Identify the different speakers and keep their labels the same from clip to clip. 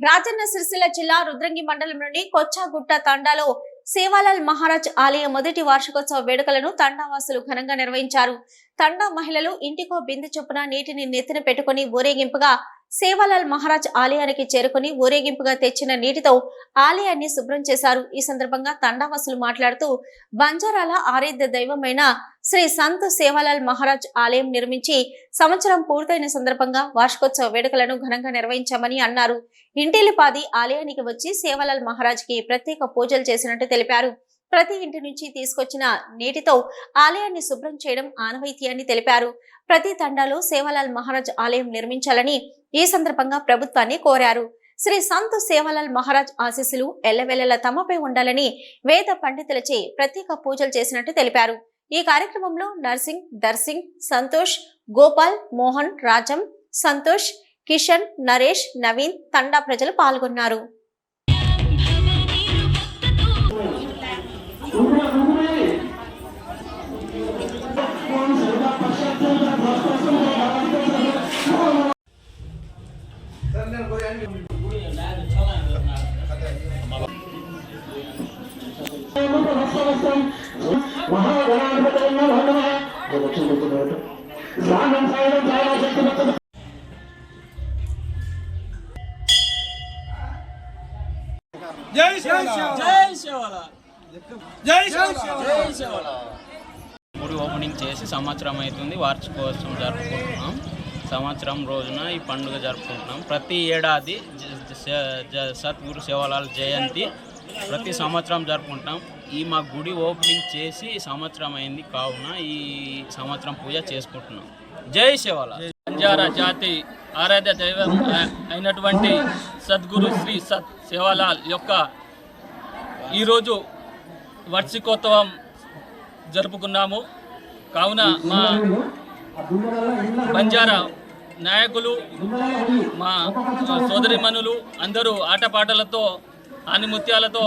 Speaker 1: రాజన్న సిరిసిల్ల జిల్లా రుద్రంగి మండలంలోని కొచ్చాగుట్ట తండాలో సేవాలాల్ మహారాజ్ ఆలయ మొదటి వార్షికోత్సవ వేడుకలను తండావాసులు ఘనంగా నిర్వహించారు. తండా మహిళలు ఇంటికో బిందె చొప్పున నీటిని నెత్తిన పెట్టుకుని ఊరేగింపుగా సేవాలాల్ మహారాజ్ ఆలయానికి చేరుకుని ఊరేగింపుగా తెచ్చిన నీటితో ఆలయాన్ని శుభ్రం చేశారు. ఈ సందర్భంగా తండావాసులు మాట్లాడుతూ బంజారాల ఆరాధ్య దైవమైన శ్రీ సంత్ సేవాలాల్ మహారాజ్ ఆలయం నిర్మించి సంవత్సరం పూర్తయిన సందర్భంగా వార్షికోత్సవ వేడుకలను ఘనంగా నిర్వహించామని అన్నారు. ఇంటిలిపాది ఆలయానికి వచ్చి సేవాలాల్ మహారాజ్కి ప్రత్యేక పూజలు చేసినట్టు తెలిపారు. ప్రతి ఇంటి నుంచి తీసుకొచ్చిన నీటితో ఆలయాన్ని శుభ్రం చేయడం ఆనవాయితీ తెలిపారు. ప్రతి తండాలో సేవలాల్ మహారాజ్ ఆలయం నిర్మించాలని ఈ సందర్భంగా ప్రభుత్వాన్ని కోరారు. శ్రీ సంత్ సేవలాల్ మహారాజ్ ఆశీస్సులు ఎల్లవెల్లలా తమపై ఉండాలని వేద పండితులచే ప్రత్యేక పూజలు చేసినట్టు తెలిపారు. ఈ కార్యక్రమంలో నర్సింగ్ దర్సింగ్ సంతోష్ గోపాల్ మోహన్ రాజం సంతోష్ కిషన్ నరేష్ నవీన్ తండా ప్రజలు పాల్గొన్నారు.
Speaker 2: జై శివలాల్
Speaker 3: జై శివల
Speaker 2: జై శివలాల్
Speaker 3: జై శివల
Speaker 4: గుడి ఓపెనింగ్ చేసి సంవత్సరం అవుతుంది వార్షికోత్సవం జరుపుకుంటున్నాం. సంవత్సరం రోజున ఈ పండుగ జరుపుకుంటున్నాం. ప్రతి ఏడాది సద్గురు శివలాల్ జయంతి ప్రతి సంవత్సరం జరుపుకుంటాం. ఈ మా గుడి ఓపెనింగ్ చేసి సంవత్సరం అయింది కావున ఈ సంవత్సరం పూజ చేసుకుంటున్నాం. జై శివలాల్ బంజారా జాతి ఆరాధ్య దైవం అయినటువంటి సద్గురు శ్రీ సత్ శివలాల్ యొక్క ఈరోజు వార్షికోత్సవం జరుపుకున్నాము. కావున మా బంజారా నాయకులు మా సోదరిమణులు అందరూ ఆటపాటలతో ఆనిముత్యాలతో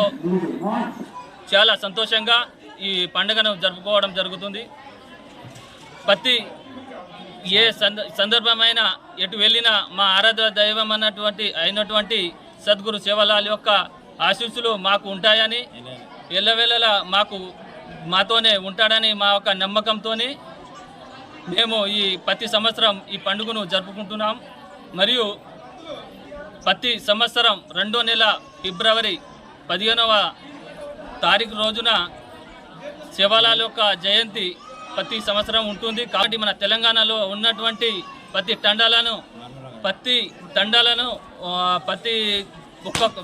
Speaker 4: చాలా సంతోషంగా ఈ పండుగను జరుపుకోవడం జరుగుతుంది. ప్రతి ఏ సంద సందర్భమైన ఎటు వెళ్ళినా మా ఆరాధ దైవం అన్నటువంటి అయినటువంటి సద్గురు శివలాల్ యొక్క ఆశీస్సులు మాకు ఉంటాయని ఎల్లవేళలా మాకు మాతోనే ఉంటాడని మా యొక్క నమ్మకంతో మేము ఈ ప్రతి సంవత్సరం ఈ పండుగను జరుపుకుంటున్నాం. మరియు ప్రతి సంవత్సరం రెండో నెల ఫిబ్రవరి పదిహేనవ తారీఖు రోజున శివలాల్ యొక్క జయంతి ప్రతి సంవత్సరం ఉంటుంది. కాబట్టి మన తెలంగాణలో ఉన్నటువంటి ప్రతి తండాలను ప్రతి తండాలను ప్రతి ఒక్కొక్క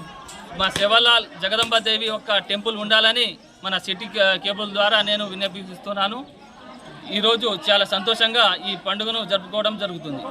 Speaker 4: మా శివలాల్ జగదంబాదేవి యొక్క టెంపుల్ ఉండాలని మన సిటీ కేబుల్ ద్వారా నేను విన్నపిస్తున్నాను ఈరోజు చాలా సంతోషంగా ఈ పండుగను జరుపుకోవడం జరుగుతుంది.